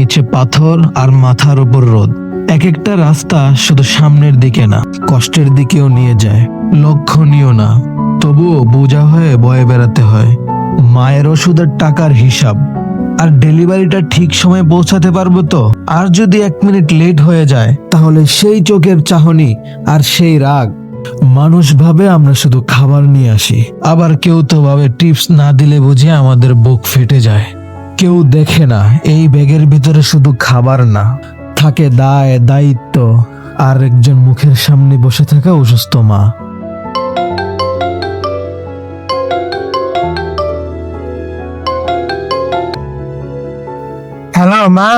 নিচে পাথর আর মাথার উপর রোদ। এক একটা রাস্তা শুধু সামনের দিকে না, কষ্টের দিকেও নিয়ে যায়। লক্ষণীয় না, তবুও বোঝা হয়ে বয়ে বেড়াতে হয়। মায়ের ওষুধের টাকার হিসাব। আর ডেলিভারিটা ঠিক সময়ে পৌঁছাতে পারব তো? আর যদি এক মিনিট লেট হয়ে যায়, তাহলে সেই চোখের চাহনি আর সেই রাগ। মানুষ ভাবে আমরা শুধু খাবার নিয়ে আসি। আবার কেউ তো ভাবে টিপস না দিলে বুঝে আমাদের বুক ফেটে যায়। কেউ দেখে না এই ব্যাগের ভিতরে শুধু খাবার না থাকে দায় দায়িত্ব। আর একজন মুখের সামনে বসে থাকা অসুস্থ মা। হ্যালো মা।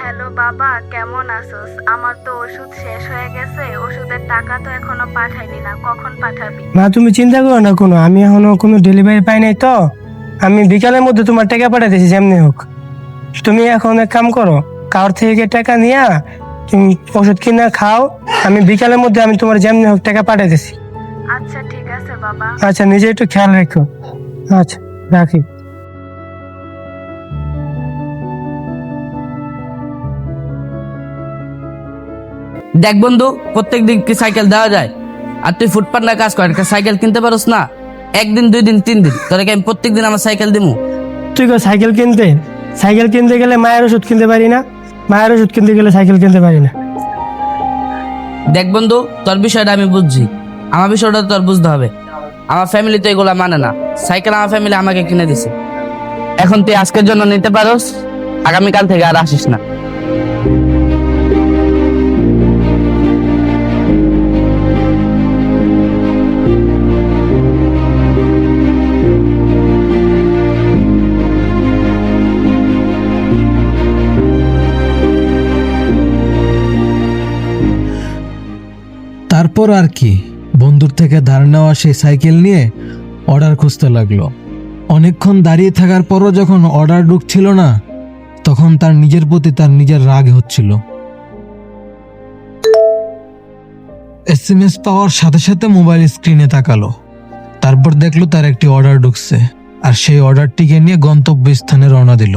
হ্যালো বাবা কেমন আছোস? আমার তো ওষুধ শেষ হয়ে গেছে ওষুধের টাকা তো এখনও পাঠাইনি না কখন পাঠাবি? মা তুমি চিন্তা করো না কোনো আমি এখনও কোনো ডেলিভারি পাই নাই তো। আমি বিকালের মধ্যে তোমার টাকা পাঠাতেছি যেমনি হোক। তুমি এখন এক কাম করো কার থেকে টাকা নিয়া তুমি ওষুধ কিনা খাও আমি বিকালের মধ্যে আমি তোমার যেমনি হোক টাকা পাঠাতেছি আচ্ছা ঠিক আছে বাবা। আচ্ছা নিজে একটু খেয়াল রেখো। আচ্ছা রাখি। দেখ বন্ধু প্রত্যেক দিন কি সাইকেল দেওয়া যায়? আর তুই ফুটপাত না কাজ কর সাইকেল কিনতে পারোস না? একদিন দুই দিন তিন দিন। তোকে আমি প্রত্যেকদিন আমার সাইকেল দিমু? তুই কো সাইকেল কিনতে? সাইকেল কিনতে গেলে মায়ের ওষুধ কিনতে পারি না? মায়ের ওষুধ কিনতে গেলে সাইকেল কিনতে পারি না? দেখ বন্ধু তোর বিষয়টা আমি বুঝছি। আমার বিষয়টা তোর বুঝতে হবে। আমার ফ্যামিলি তো এগুলা মানে না। সাইকেল আমার ফ্যামিলি আমাকে কিনে দিছে। এখন তুই আজকের জন্য নিতে পারোস আগামীকাল থেকে আর আসিস না। তারপর আর কি? বন্ধুর থেকে ধার নেওয়া সেই সাইকেল নিয়ে অর্ডার খুঁজতে লাগল। অনেকক্ষণ দাঁড়িয়ে থাকার পরও যখন অর্ডার ঢুকছিল না, তখন তার নিজের প্রতি তার নিজের রাগ হচ্ছিল। এসএমএস পাওয়ার সাথে সাথে মোবাইল স্ক্রিনে তাকালো। তারপর দেখল তার একটি অর্ডার ঢুকছে, আর সেই অর্ডারটিকে নিয়ে গন্তব্যস্থানে রওনা দিল।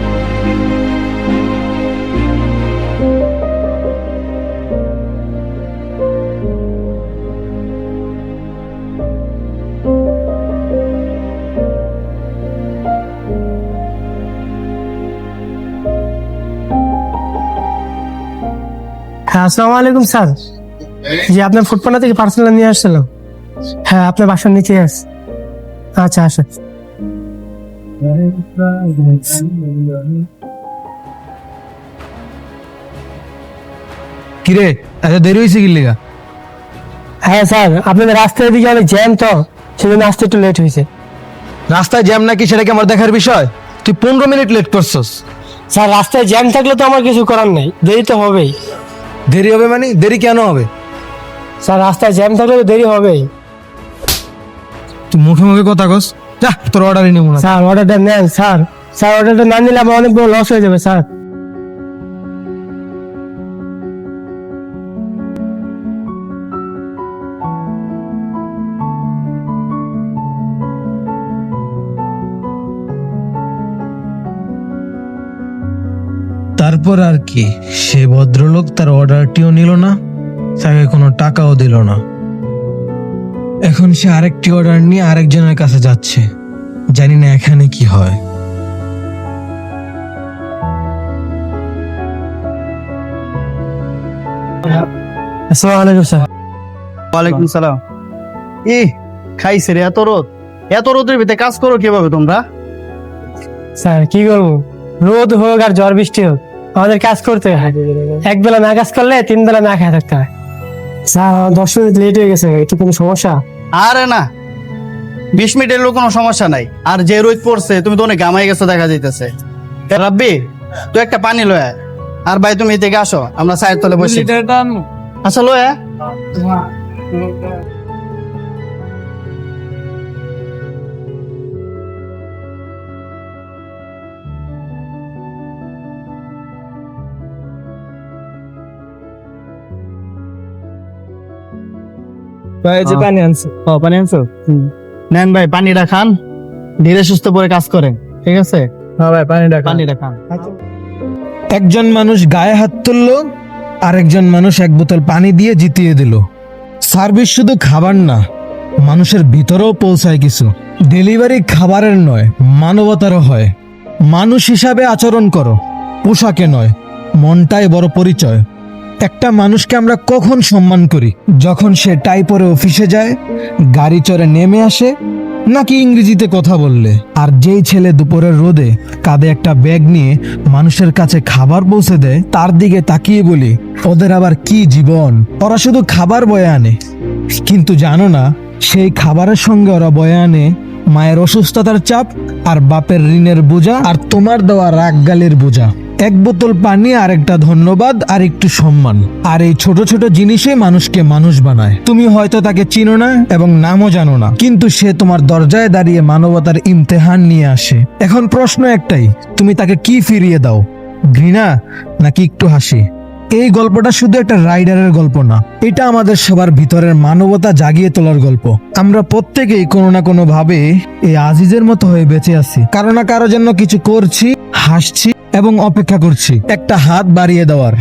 আসসালামু আলাইকুম স্যার। জি আপনার ফুটপানা থেকে পার্সেল নিয়ে আসছিলাম। হ্যাঁ আপনার বাসার নিচে আছে। আচ্ছা আসেন। কিরে এত দেরি হয়েছে কি লিগা? হ্যাঁ স্যার আপনাদের রাস্তার দিকে অনেক জ্যাম তো সেজন্য আসতে একটু লেট হয়েছে রাস্তায় জ্যাম নাকি সেটা কি আমার দেখার বিষয়? তুই পনেরো মিনিট লেট করছস। স্যার রাস্তায় জ্যাম থাকলে তো আমার কিছু করার নেই দেরি তো হবেই। দেরি হবে মানে? দেরি কেন হবে? স্যার রাস্তায় জ্যাম থাকলে তো দেরি হবেই। তুই মুখে মুখে কথা কস। যা তোর অর্ডারই নেব না। স্যার অর্ডারটা নেন স্যার। স্যার অর্ডারটা না নিলে আমার অনেক বড় লস হয়ে যাবে স্যার। তারপর আর কি সে ভদ্রলোক তার অর্ডারটিও নিল না তাকে কোনো টাকাও দিল না। এখন সে আরেকটি অর্ডার নিয়ে আরেকজনের কাছে যাচ্ছে জানি না এখানে কি হয়। আসসালামু আলাইকুম স্যার। ওয়ালাইকুম সালাম। ই খাইছে রে এত রোদ। এত রোদের ভিতরে কাজ করো কীভাবে তোমরা? স্যার কি করব? রোদ হোক আর ঝড় বৃষ্টি হোক। আমাদের কাজ করতে হয়। এক বেলা না কাজ করলে তিন বেলা না খেয়ে থাকতে হয়। স্যার দশ মিনিট লেট হয়ে গেছে একটু কোনো সমস্যা? আরে না বিশ মিনিট এলো কোনো সমস্যা নাই। আর যে রোদ পড়ছে তুমি তো অনেক গামাই গেছো দেখা যাইতেছে। রাব্বি তুই একটা পানি লয় আর ভাই তুমি এদিকে আসো আমরা চায়ের তলে বসি। আচ্ছা লয় আয়। পানি আনছে। ও পানি আনছো? নেন ভাই পানিটা খান। ধীরে সুস্থ করে কাজ করেন ঠিক আছে? হ্যাঁ ভাই পানিটা পানিটা খান। একজন মানুষ গায়ে হাত তুললো আরেকজন মানুষ এক বোতল পানি দিয়ে জিতিয়ে দিল। সার্ভিস শুধু খাবার না মানুষের ভিতরেও পৌঁছায় কিছু। ডেলিভারি খাবারের নয় মানবতারও হয়। মানুষ হিসাবে আচরণ করো পোশাকে নয় মনটাই বড় পরিচয়। একটা মানুষকে আমরা কখন সম্মান করি? যখন সে টাই পরে অফিসে যায়, গাড়ি চড়ে নেমে আসে, নাকি ইংরেজিতে কথা বললে। আর যেই ছেলে দুপুরের রোদে কাঁধে একটা ব্যাগ নিয়ে মানুষের কাছে খাবার পৌঁছে দেয়, তার দিকে তাকিয়ে বলি, ওদের আবার কি জীবন? ওরা শুধু খাবার বয়ে আনে। কিন্তু জানো না, সেই খাবারের সঙ্গে ওরা বয়ে আনে মায়ের অসুস্থতার চাপ আর বাপের ঋণের বোঝা আর তোমার দেওয়া রাগ গালের বোঝা। এক বোতল পানি আর একটা ধন্যবাদ আর একটু সম্মান। আর এই ছোট ছোট জিনিসে মানুষকে মানুষ বানায়। তুমি হয়তো তাকে চিনো না এবং নামও জানো না, কিন্তু সে তোমার দরজায় দাঁড়িয়ে মানবতার ইমতেহান নিয়ে আসে। এখন প্রশ্ন একটাই, তুমি তাকে কি ফিরিয়ে দাও? ঘৃণা নাকি একটু হাসি? এই গল্পটা শুধু একটা রাইডারের গল্প না, এটা আমাদের সবার ভিতরের মানবতা জাগিয়ে তোলার গল্প। আমরা প্রত্যেকেই কোনো না কোনো ভাবে এই আজিজের মতো হয়ে বেঁচে আছি। কারও না কারও জন্য কিছু করছি, হাসছি এবং অপেক্ষা করছি। একটা হাত বাড়িয়ে দেওয়ার।